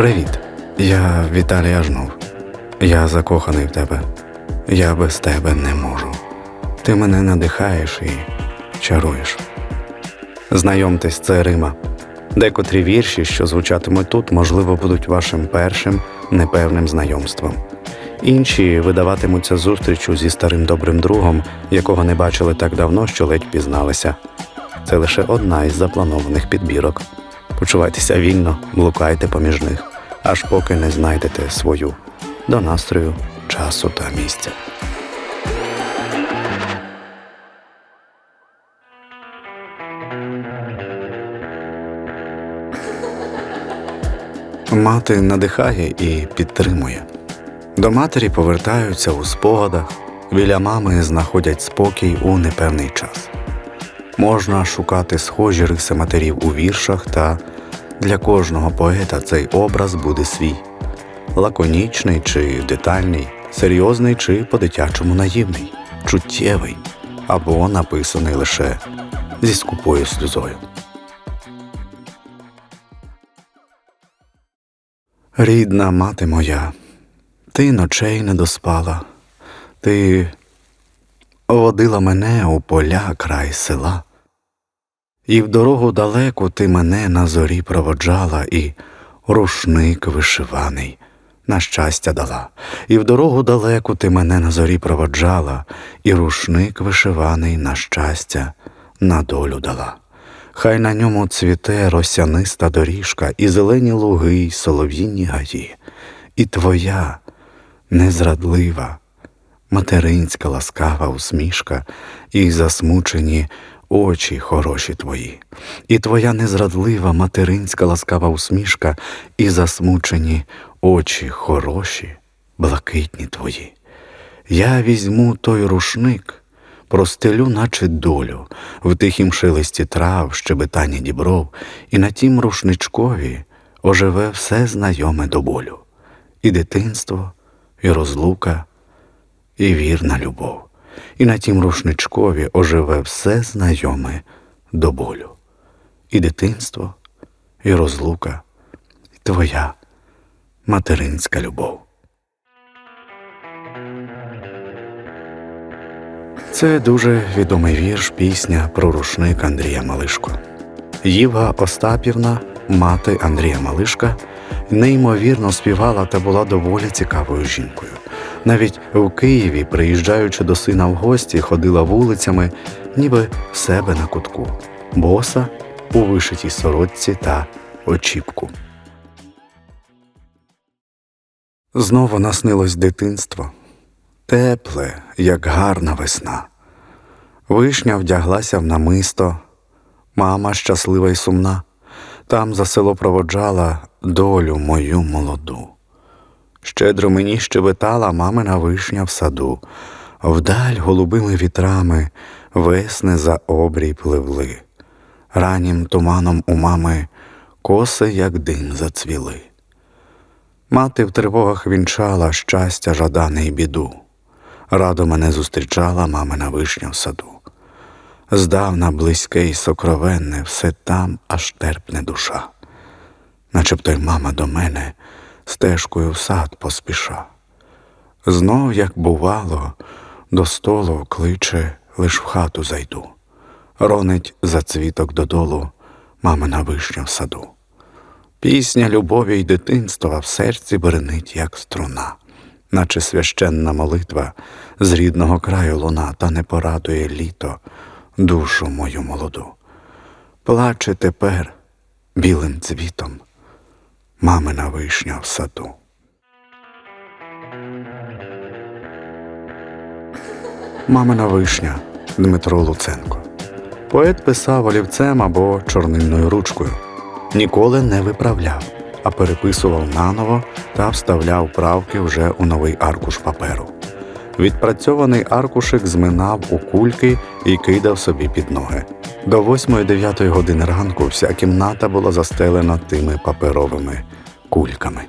Привіт, я Віталій Ажнов. Я закоханий в тебе. Я без тебе не можу. Ти мене надихаєш і чаруєш. Знайомтесь, це Рима. Декотрі вірші, що звучатимуть тут, можливо, будуть вашим першим непевним знайомством. Інші видаватимуться зустрічю зі старим добрим другом, якого не бачили так давно, що ледь пізналися. Це лише одна із запланованих підбірок. Почувайтеся вільно, блукайте поміж них, аж поки не знайдете свою до настрою, часу та місця. Мати надихає і підтримує. До матері повертаються у спогадах, біля мами знаходять спокій у непевний час. Можна шукати схожі риси матерів у віршах, та для кожного поета цей образ буде свій. Лаконічний чи детальний, серйозний чи по-дитячому наївний, чуттєвий або написаний лише зі скупою сльозою. Рідна мати моя, ти ночей не доспала, ти водила мене у поля край села, і в дорогу далеку ти мене на зорі проводжала, і рушник вишиваний на щастя дала, і в дорогу далеку ти мене на зорі проводжала, і рушник вишиваний на щастя на долю дала. Хай на ньому цвіте росяниста доріжка, і зелені луги, й солов'їні гаї, і твоя незрадлива, материнська ласкава усмішка, і засмучені очі хороші твої, і твоя незрадлива материнська ласкава усмішка, і засмучені очі хороші, блакитні твої. Я візьму той рушник простелю, наче долю, в тихім шелесті трав, щебетанні дібров, і на тім рушничкові оживе все знайоме до болю, і дитинство, і розлука, і вірна любов, і на тім рушничкові оживе все знайоме до болю, і дитинство, і розлука, і твоя материнська любов. Це дуже відомий вірш, пісня про рушник Андрія Малишко. Єва Остапівна, мати Андрія Малишка, неймовірно співала та була доволі цікавою жінкою. Навіть в Києві, приїжджаючи до сина в гості, ходила вулицями, ніби в себе на кутку, боса у вишитій сорочці та очіпку. Знову наснилось дитинство тепле, як гарна весна. Вишня вдяглася в намисто, мама щаслива й сумна, там за село проводжала долю мою молоду. Щедро мені щебетала мамина вишня в саду, вдаль голубими вітрами весни за обрій пливли, раннім туманом у мами коси, як дим зацвіли. Мати в тривогах вінчала щастя, жадане й біду радо мене зустрічала мамина вишня в саду. Здавна близьке й сокровенне, все там аж терпне душа, начебто й мама до мене стежкою в сад поспіша. Знов, як бувало, до столу кличе, лиш в хату зайду, ронить за цвіток додолу мамина вишня в саду. Пісня любові й дитинства в серці бренить, як струна наче священна молитва з рідного краю луна, та не порадує літо душу мою молоду. Плаче тепер білим цвітом мамина вишня в саду. Мамина вишня Дмитро Луценко. Поет писав олівцем або чорнильною ручкою, ніколи не виправляв а переписував наново та вставляв правки вже у новий аркуш паперу. Відпрацьований аркушик зминав у кульки і кидав собі під ноги. До 8-9 години ранку вся кімната була застелена тими паперовими кульками.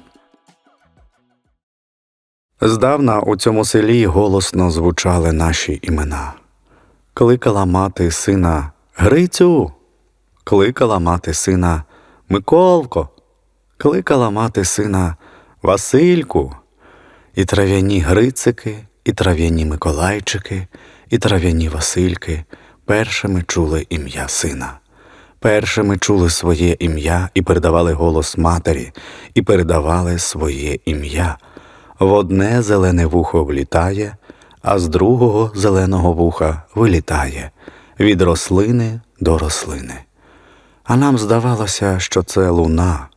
Здавна у цьому селі голосно звучали наші імена. Кликала мати сина Грицю, кликала мати сина Миколко Кликала мати сина Васильку, і трав'яні Грицики, і трав'яні Миколайчики, і трав'яні Васильки першими чули ім'я сина. Першими чули своє ім'я і передавали голос матері, і передавали своє ім'я. В одне зелене вухо влітає, а з другого зеленого вуха вилітає від рослини до рослини. А нам здавалося, що це луна,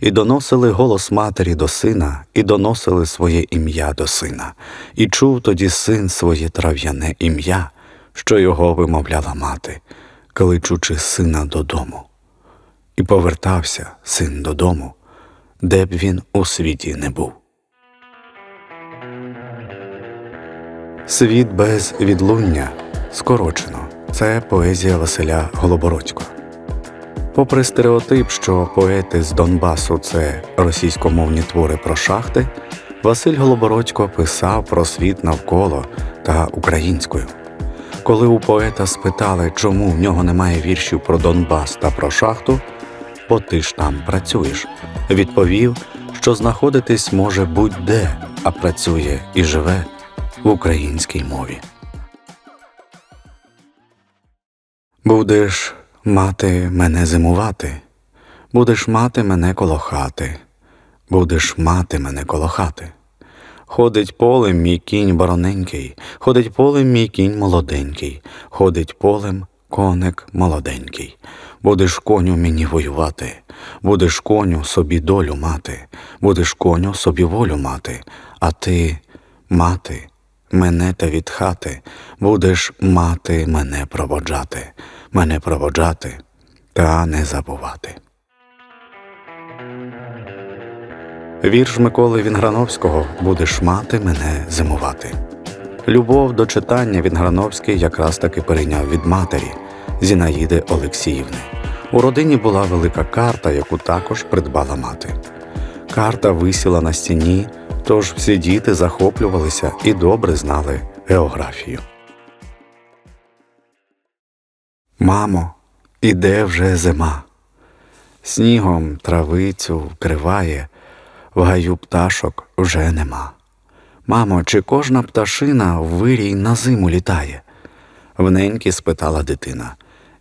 і доносили голос матері до сина, і доносили своє ім'я до сина, і чув тоді син своє трав'яне ім'я, що його вимовляла мати, кличучи сина додому. І повертався син додому, де б він у світі не був. Світ без відлуння скорочено. Це поезія Василя Голобородько. Попри стереотип, що поети з Донбасу це російськомовні твори про шахти, Василь Голобородько писав про світ навколо та українською. Коли у поета спитали, чому в нього немає віршів про Донбас та про шахту, бо ти ж там працюєш, відповів, що знаходитись може будь-де, а працює і живе в українській мові. Будеш мати мене зимувати, будеш мати мене коло хати, будеш мати мене коло хати. Ходить полем мій кінь бороненький, ходить полем мій кінь молоденький, ходить полем коник молоденький. Будеш коню мені воювати, будеш коню собі долю мати, будеш коню собі волю мати, а ти, мати, мене та від хати, будеш мати мене проводжати, мене проводжати та не забувати. Вірш Миколи Вінграновського Будеш мати мене зимувати. Любов до читання Вінграновський якраз таки перейняв від матері Зінаїди Олексіївни. У родині була велика карта, яку також придбала мати. Карта висіла на стіні, тож всі діти захоплювалися і добре знали географію. Мамо, іде вже зима. Снігом травицю вкриває, в гаю пташок вже нема. Мамо, чи кожна пташина в вирій на зиму літає? Вненьки спитала дитина.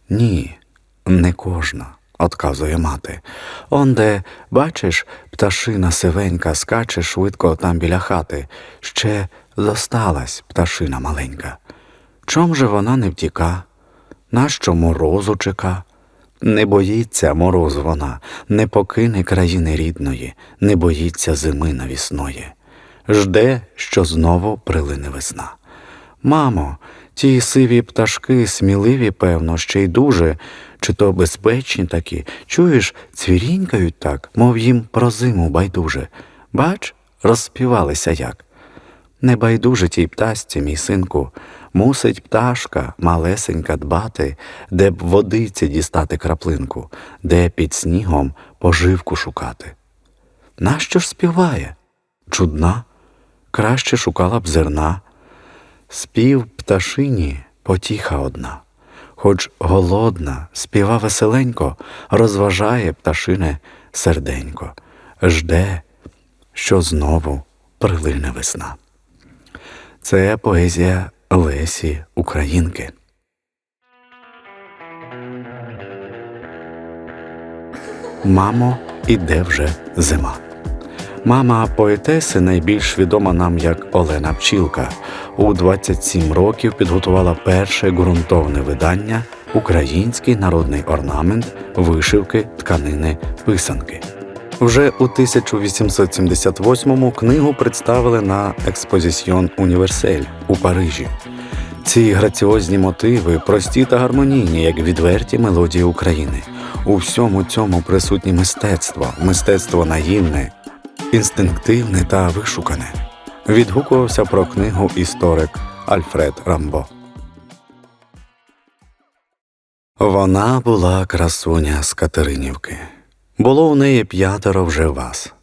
Ні, не кожна, отказує мати. Онде, бачиш, пташина сивенька скаче швидко там біля хати. Ще зосталась пташина маленька. Чом же вона не втіка? Нащо морозу чека? Не боїться морозу вона, не покине країни рідної, не боїться зими навісної. Жде, що знову прилине весна. Мамо, ті сиві пташки сміливі, певно, ще й дуже, чи то безпечні такі, чуєш, цвірінькають так, мов їм про зиму байдуже. Бач, розспівалися як. Не байдуже тій птасці, мій синку, мусить пташка малесенька дбати, де б водиці дістати краплинку, де під снігом поживку шукати. Нащо ж співає? Чудна, краще шукала б зерна. Спів пташині потіха одна, хоч голодна, співа веселенько, розважає пташине серденько, жде, що знову прилине весна. Це поезія Лесі Українки. Мамо, іде вже зима. Мама поетеси найбільш відома нам як Олена Пчілка. У 27 років підготувала перше ґрунтовне видання Український народний орнамент вишивки тканини писанки. Вже у 1878-му книгу представили на експозиціон Універсель у Парижі. Ці граціозні мотиви прості та гармонійні, як відверті мелодії України. У всьому цьому присутнє мистецтво, мистецтво наївне, інстинктивне та вишукане. Відгукувався про книгу історик Альфред Рамбо. Вона була красуня з Катеринівки. Було у неї п'ятеро вже вас.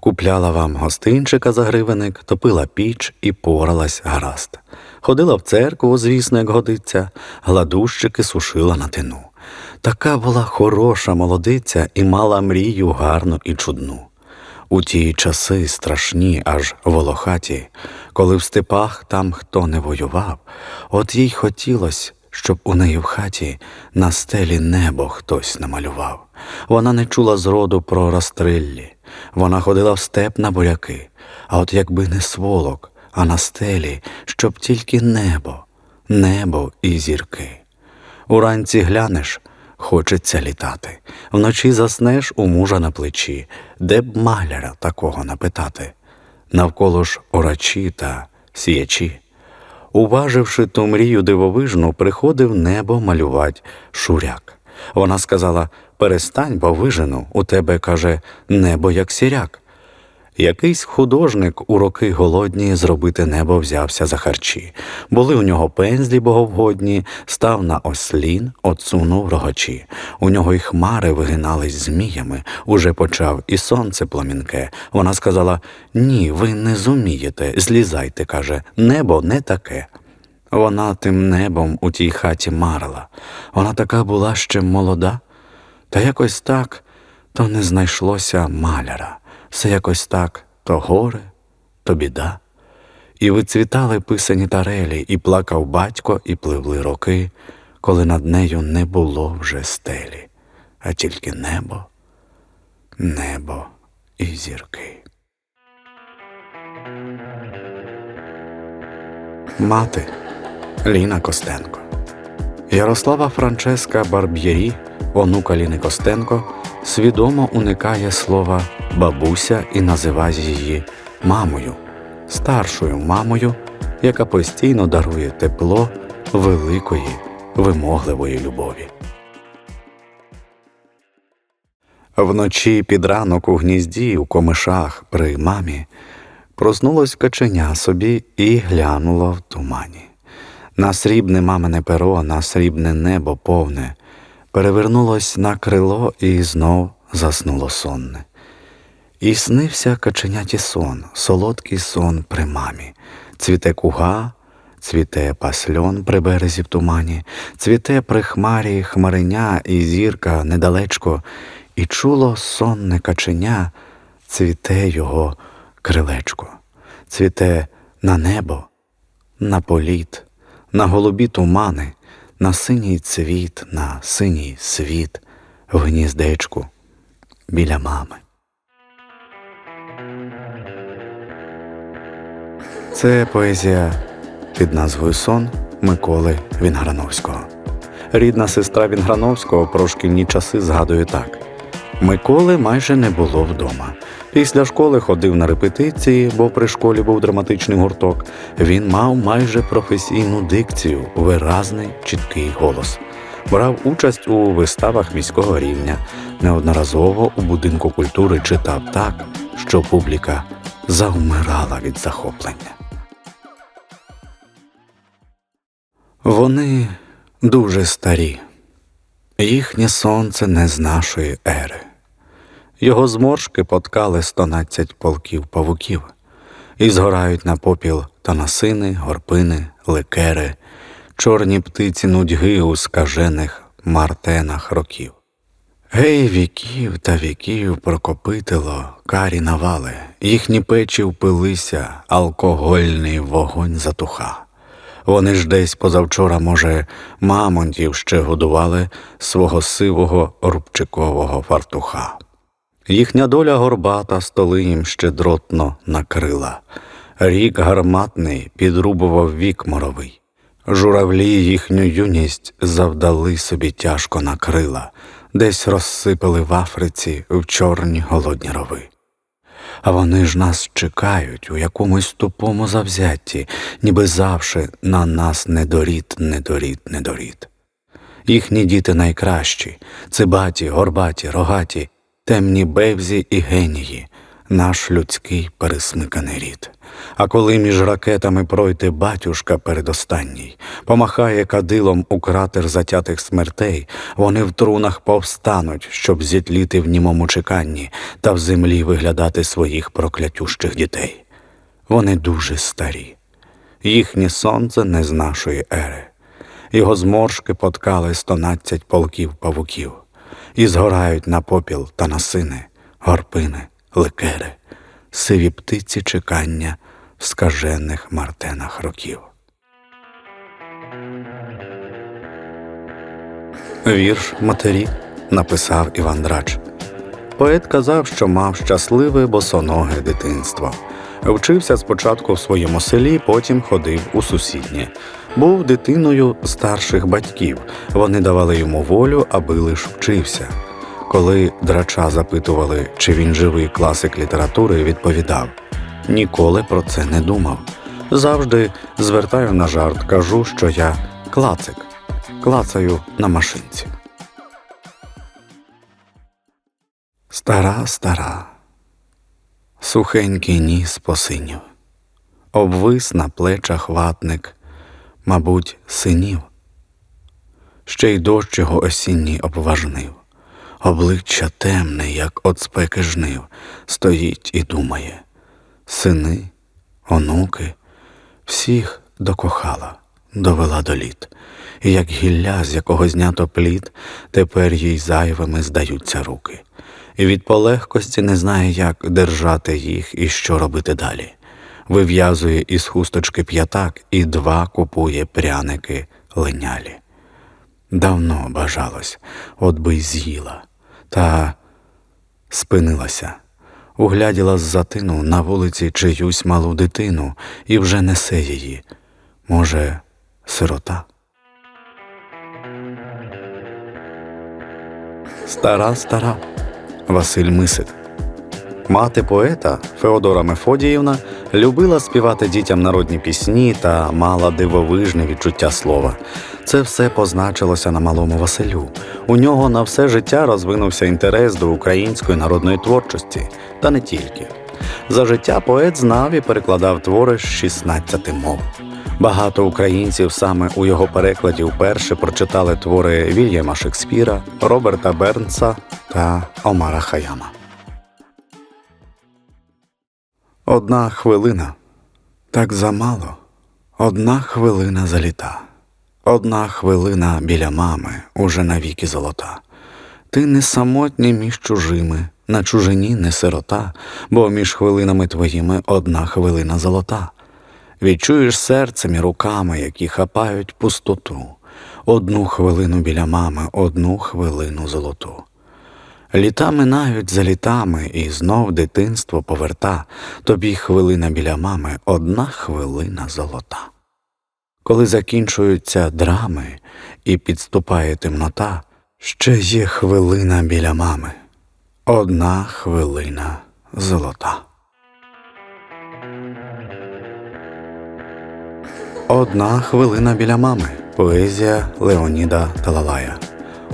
Купляла вам гостинчика за гривенник, топила піч і поралась гаразд. Ходила в церкву, звісно, як годиться, гладущики сушила на тину. Така була хороша молодиця і мала мрію гарну і чудну. У ті часи страшні, аж волохаті, коли в степах там хто не воював, от їй хотілось, щоб у неї в хаті на стелі небо хтось намалював. Вона не чула зроду про розстриллі, вона ходила в степ на буряки, а от якби не сволок, а на стелі, щоб тільки небо, небо і зірки. Уранці глянеш, хочеться літати, вночі заснеш у мужа на плечі, де б маляра такого напитати. Навколо ж орачі та сіячі. Уваживши ту мрію дивовижну, приходив небо малювать шуряк. Вона сказала перестань, бо вижену, у тебе, каже, небо як сіряк. Якийсь художник у роки голодні зробити небо взявся за харчі. Були у нього пензлі боговгодні, став на ослін, отсунув рогачі. У нього й хмари вигинались зміями, уже почав і сонце пламінке. Вона сказала Ні, ви не зумієте, злізайте, каже, небо не таке. Вона тим небом у тій хаті марила. Вона така була ще молода, та якось так то не знайшлося маляра. Все якось так то горе, то біда. І вицвітали писані тарелі, і плакав батько, і пливли роки, коли над нею не було вже стелі, а тільки небо, небо і зірки. Мати Ліна Костенко. Ярослава Франческа Барб'єрі, онука Ліни Костенко, свідомо уникає слова бабуся і називає її мамою, старшою мамою, яка постійно дарує тепло великої, вимогливої любові. Вночі під ранок у гнізді у комишах при мамі проснулось каченя собі і глянуло в тумані. На срібне мамине перо, на срібне небо повне, перевернулось на крило і знов заснуло сонне. І снився каченяті сон, солодкий сон при мамі, цвіте куга, цвіте пасльон при березі в тумані, цвіте при хмарі хмариня і зірка недалечко, і чуло сонне каченя, цвіте його крилечко, цвіте на небо, на політ, на голубі тумани, на синій цвіт, на синій світ, в гніздечку біля мами. Це поезія під назвою Сон Миколи Вінграновського. Рідна сестра Вінграновського про шкільні часи згадує так: Миколи майже не було вдома. Після школи ходив на репетиції, бо при школі був драматичний гурток. Він мав майже професійну дикцію, виразний, чіткий голос. Брав участь у виставах міського рівня. Неодноразово у будинку культури читав так, що публіка завмирала від захоплення. Вони дуже старі, їхнє сонце не з нашої ери. Його зморшки поткали стонадцять полків павуків, і згорають на попіл танасини, горпини, ликери, чорні птиці нудьги у скажених мартенах років. Гей, віків та віків прокопитило карі навали, їхні печі впилися, алкогольний вогонь затуха. Вони ж десь позавчора, може, мамонтів ще годували свого сивого рубчикового фартуха. Їхня доля горбата столи їм щедротно накрила. Рік гарматний підрубував вік моровий. Журавлі їхню юність завдали собі тяжко на крила, десь розсипали в Африці в чорні голодні рови. А вони ж нас чекають у якомусь тупому завзятті, ніби завше на нас недорід, недорід, недорід. Їхні діти найкращі, цибаті, горбаті, рогаті, темні бевзі і генії, наш людський пересмиканий рід. А коли між ракетами пройде батюшка передостанній, помахає кадилом у кратер затятих смертей, вони в трунах повстануть, щоб зітліти в німому чеканні та в землі виглядати своїх проклятющих дітей. Вони дуже старі, їхнє сонце не з нашої ери. його зморшки поткали стонадцять полків павуків, і згорають на попіл та на сини, горпини, ликери, сиві птиці чекання в скажених мартенах років. Вірш матері написав Іван Драч. Поет казав, що мав щасливе босоноге дитинство. Вчився спочатку в своєму селі, потім ходив у сусіднє. Був дитиною старших батьків. Вони давали йому волю, аби лиш вчився. Коли драча запитували, чи він живий класик літератури, відповідав: Ніколи про це не думав. Завжди звертаю на жарт, кажу, що я клацик, клацаю на машинці. Стара, стара, сухенький ніс посинів, обвис на плечах ватник, мабуть, синів. Ще й дощ його осінній обважнив, обличчя темне, як от спеки жнив, стоїть і думає. Сини, онуки, всіх докохала, довела до літ, і як гілля, з якого знято плід, тепер їй зайвими здаються руки. І від полегкості не знає, як держати їх і що робити далі. Вив'язує із хусточки п'ятак і два купує пряники линялі. Давно бажалось, от би й з'їла, та спинилася, угляділа з затину на вулиці чиюсь малу дитину і вже несе її. Може, сирота. Стара, стара. Василь Мисик. Мати поета Феодора Мефодіївна любила співати дітям народні пісні та мала дивовижне відчуття слова. Це все позначилося на малому Василю. У нього на все життя розвинувся інтерес до української народної творчості, та не тільки. За життя поет знав і перекладав твори з 16 мов. Багато українців саме у його перекладі вперше прочитали твори Вільяма Шекспіра, Роберта Бернса та Омара Хаяма. Одна хвилина так замало. Одна хвилина за літа. Одна хвилина біля мами уже навіки золота. Ти не самотній між чужими, на чужині не сирота, бо між хвилинами твоїми одна хвилина золота. Відчуєш серцем і руками, які хапають пустоту, одну хвилину біля мами, одну хвилину золоту. Літа минають за літами, і знов дитинство поверта, тобі хвилина біля мами, одна хвилина золота. Коли закінчуються драми і підступає темнота, ще є хвилина біля мами, одна хвилина золота. Одна хвилина біля мами. Поезія Леоніда Талалая.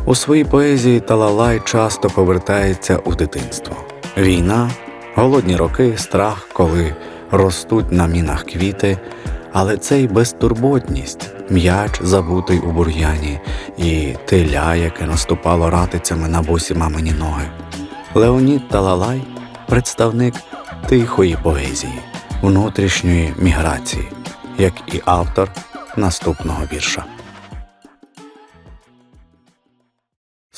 У своїй поезії Талалай часто повертається у дитинство. Війна, голодні роки, страх, коли ростуть на мінах квіти, але це й безтурботність, м'яч забутий у бур'яні, і теля, яке наступало ратицями на босі мамині ноги. Леонід Талалай представник тихої поезії, внутрішньої міграції як і автор наступного вірша.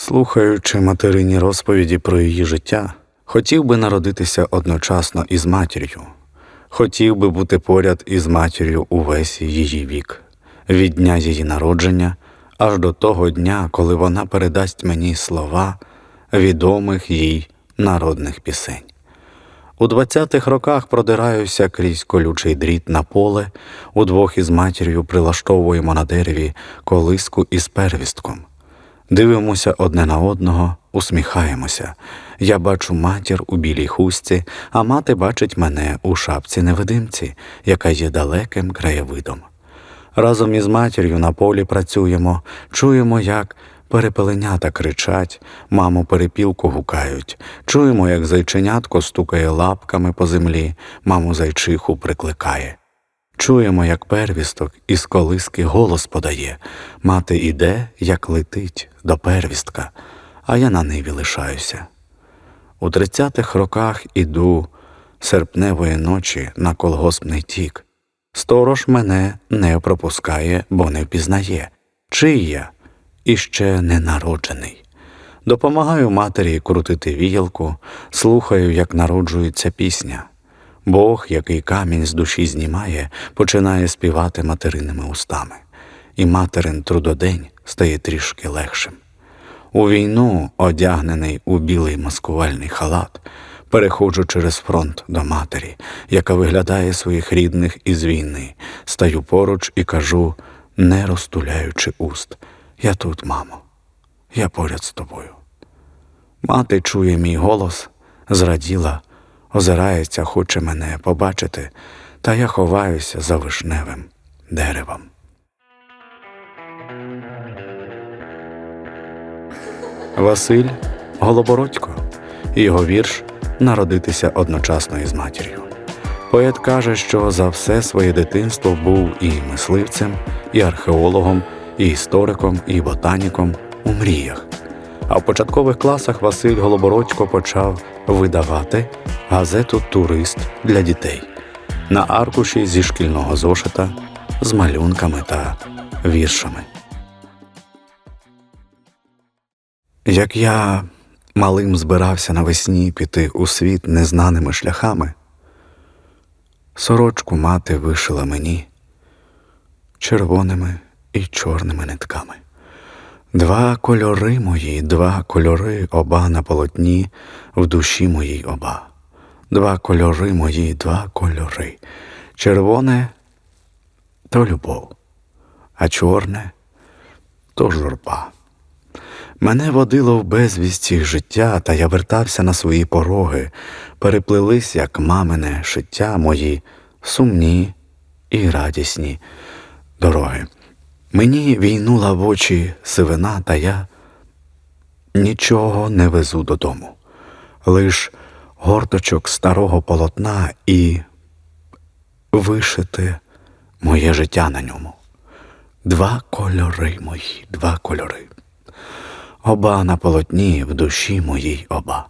Слухаючи материні розповіді про її життя, хотів би народитися одночасно із матір'ю, хотів би бути поряд із матір'ю увесь її вік, від дня її народження аж до того дня, коли вона передасть мені слова відомих їй народних пісень. У двадцятих роках продираюся крізь колючий дріт на поле, удвох із матір'ю прилаштовуємо на дереві колиску із первістком. Дивимося одне на одного, усміхаємося. Я бачу матір у білій хустці, а мати бачить мене у шапці невидимці, яка є далеким краєвидом. Разом із матір'ю на полі працюємо, чуємо, як Перепеленята кричать, маму перепілку гукають. Чуємо, як зайченятко стукає лапками по землі, маму зайчиху прикликає. Чуємо, як первісток із колиски голос подає мати іде, як летить до первістка, а я на ниві лишаюся. У тридцятих роках іду серпневої ночі на колгоспний тік. Сторож мене не пропускає, бо не впізнає. чий я іще ненароджений. Допомагаю матері крутити віялку, слухаю, як народжується пісня. Бог, який камінь з душі знімає, починає співати материними устами, і материн трудодень стає трішки легшим. У війну, одягнений у білий маскувальний халат, переходжу через фронт до матері, яка виглядає своїх рідних із війни, стаю поруч і кажу, не розтуляючи уст. Я тут, мамо, я поряд з тобою. Мати чує мій голос, зраділа, озирається, хоче мене побачити, та я ховаюся за вишневим деревом. Василь Голобородько. Його вірш народитися одночасно із матір'ю. Поет каже, що за все своє дитинство був і мисливцем, і археологом, і істориком, і ботаніком у мріях. А в початкових класах Василь Голобородько почав видавати газету Турист для дітей на аркуші зі шкільного зошита з малюнками та віршами. Як я малим збирався навесні піти у світ незнаними шляхами, сорочку мати вишила мені червоними і чорними нитками. Два кольори мої, два кольори оба на полотні, в душі моїй оба. Два кольори мої, два кольори. Червоне то любов, а чорне то журба. Мене водило в безвісті життя, та я вертався на свої пороги, переплились, як мамине шиття мої, сумні і радісні дороги. Мені війнула в очі сивина, та я нічого не везу додому, лиш горточок старого полотна і вишити моє життя на ньому. Два кольори мої, два кольори. Оба на полотні в душі моїй оба.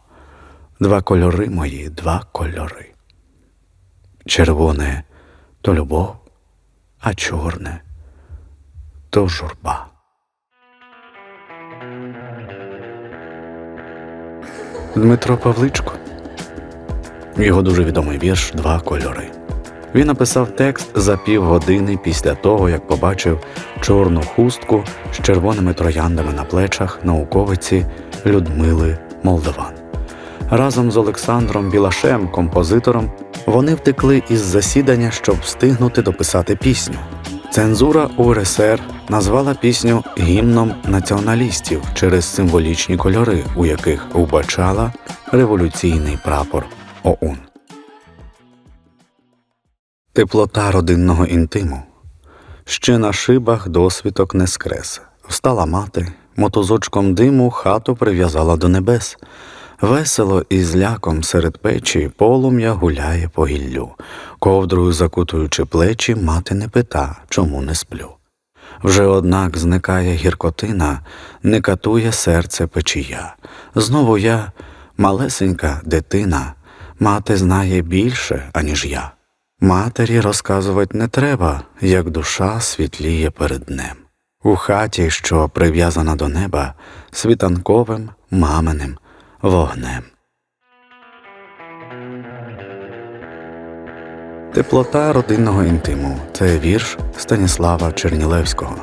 Два кольори мої, два кольори. Червоне то любов, а чорне то журба. Дмитро Павличко. Його дуже відомий вірш Два кольори. Він написав текст за півгодини після того, як побачив чорну хустку з червоними трояндами на плечах науковиці Людмили Молдован. Разом з Олександром Білашем, композитором, вони втекли із засідання, щоб встигнути дописати пісню. Цензура УРСР назвала пісню гімном націоналістів через символічні кольори, у яких вбачала революційний прапор ОУН. Теплота родинного інтиму. Ще на шибах досвідок не скрес. Встала мати, мотозочком диму хату прив'язала до небес. Весело і з ляком серед печі полум'я гуляє по гіллю. Ковдрою закутуючи плечі, мати не пита, чому не сплю. Вже однак зникає гіркотина, не катує серце печія. Знову я, малесенька дитина, мати знає більше, аніж я. Матері розказувати не треба, як душа світліє перед днем. У хаті, що прив'язана до неба, світанковим маминим вогнем. Теплота родинного інтиму це вірш Станіслава Чернілевського.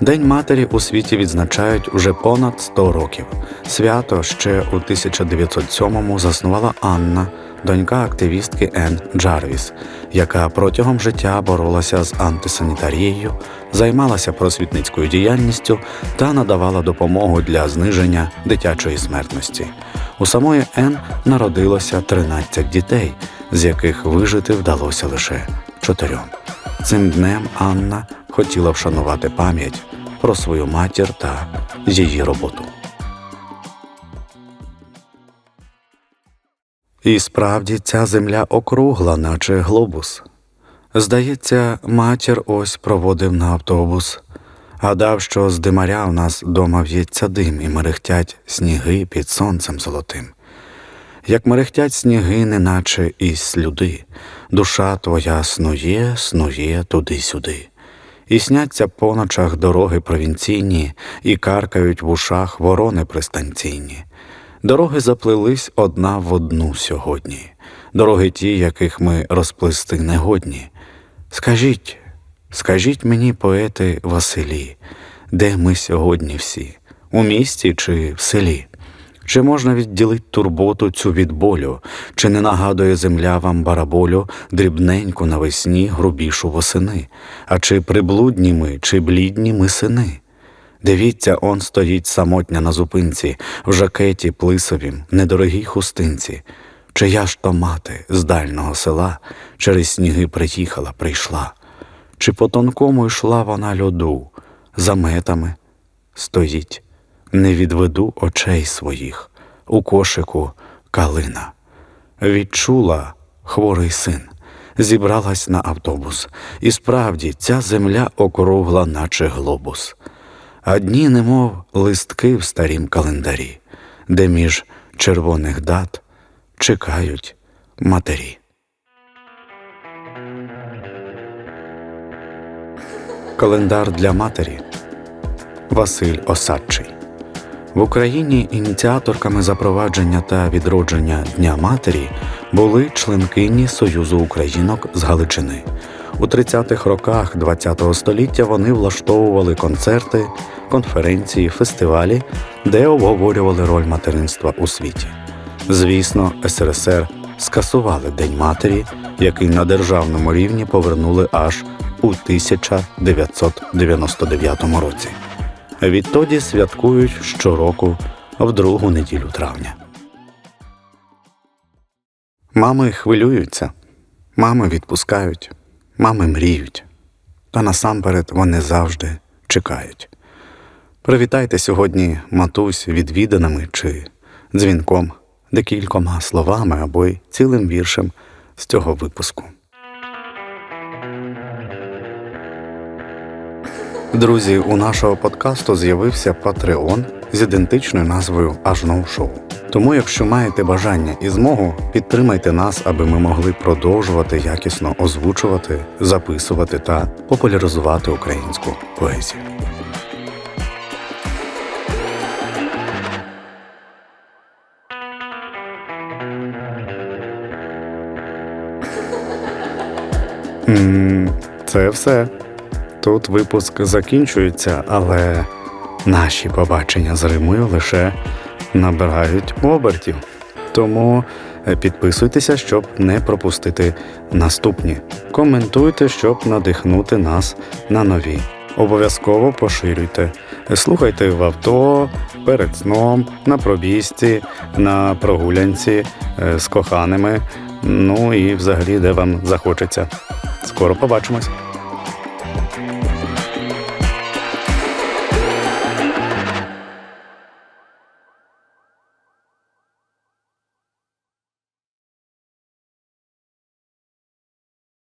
День матері у світі відзначають уже понад 100 років. Свято ще у 1907-му заснувала Анна, донька активістки Ен Джарвіс, яка протягом життя боролася з антисанітарією, займалася просвітницькою діяльністю та надавала допомогу для зниження дитячої смертності. У самої Ен народилося 13 дітей, з яких вижити вдалося лише чотирьом. Цим днем Анна хотіла вшанувати пам'ять про свою матір та її роботу. І справді ця земля округла, наче глобус. Здається, матір ось проводив на автобус, гадав, що з димаря в нас дома в'ється дим і мерехтять сніги під сонцем золотим. Як мерехтять сніги, неначе і слюди, душа твоя снує, снує туди-сюди, І сняться по ночах дороги провінційні, і каркають в ушах ворони пристанційні. Дороги заплелись одна в одну сьогодні, дороги ті, яких ми розплисти не годні. Скажіть, скажіть мені, поети Василі, де ми сьогодні всі, у місті чи в селі? Чи можна відділить турботу цю від болю, чи не нагадує земля вам бараболю дрібненьку навесні, грубішу восени, а чи приблудні ми, чи блідні ми сини? Дивіться, он стоїть самотня на зупинці, в жакеті плисовім, недорогій хустинці. Чия ж то мати з дальнього села через сніги приїхала, прийшла, чи по тонкому йшла вона льоду, за метами? Стоїть, не відведу очей своїх, у кошику калина. Відчула хворий син, зібралась на автобус, і справді ця земля округла, наче глобус а дні, немов листки в старім календарі, де між червоних дат чекають матері. Календар для матері Василь Осадчий в Україні ініціаторками запровадження та відродження Дня Матері були членкині Союзу Українок з Галичини. У 30-х роках ХХ століття вони влаштовували концерти, конференції, фестивалі, де обговорювали роль материнства у світі. Звісно, СРСР скасували День матері, який на державному рівні повернули аж у 1999 році. Відтоді святкують щороку в другу неділю травня. Мами хвилюються, мами відпускають, мами мріють, та насамперед вони завжди чекають. Привітайте сьогодні матусь відвіданими чи дзвінком, декількома словами або й цілим віршем з цього випуску. Друзі, у нашого подкасту з'явився Patreon з ідентичною назвою Ажноу Шоу. Тому, якщо маєте бажання і змогу, підтримайте нас, аби ми могли продовжувати якісно озвучувати, записувати та популяризувати українську поезію. Це все. Тут випуск закінчується, але наші побачення з Римою лише набирають обертів. Тому е, підписуйтеся, щоб не пропустити наступні. Коментуйте, щоб надихнути нас на нові. Обов'язково поширюйте. Слухайте в авто, перед сном, на пробіжці, на прогулянці е, з коханими. Ну і взагалі, де вам захочеться. Скоро побачимось.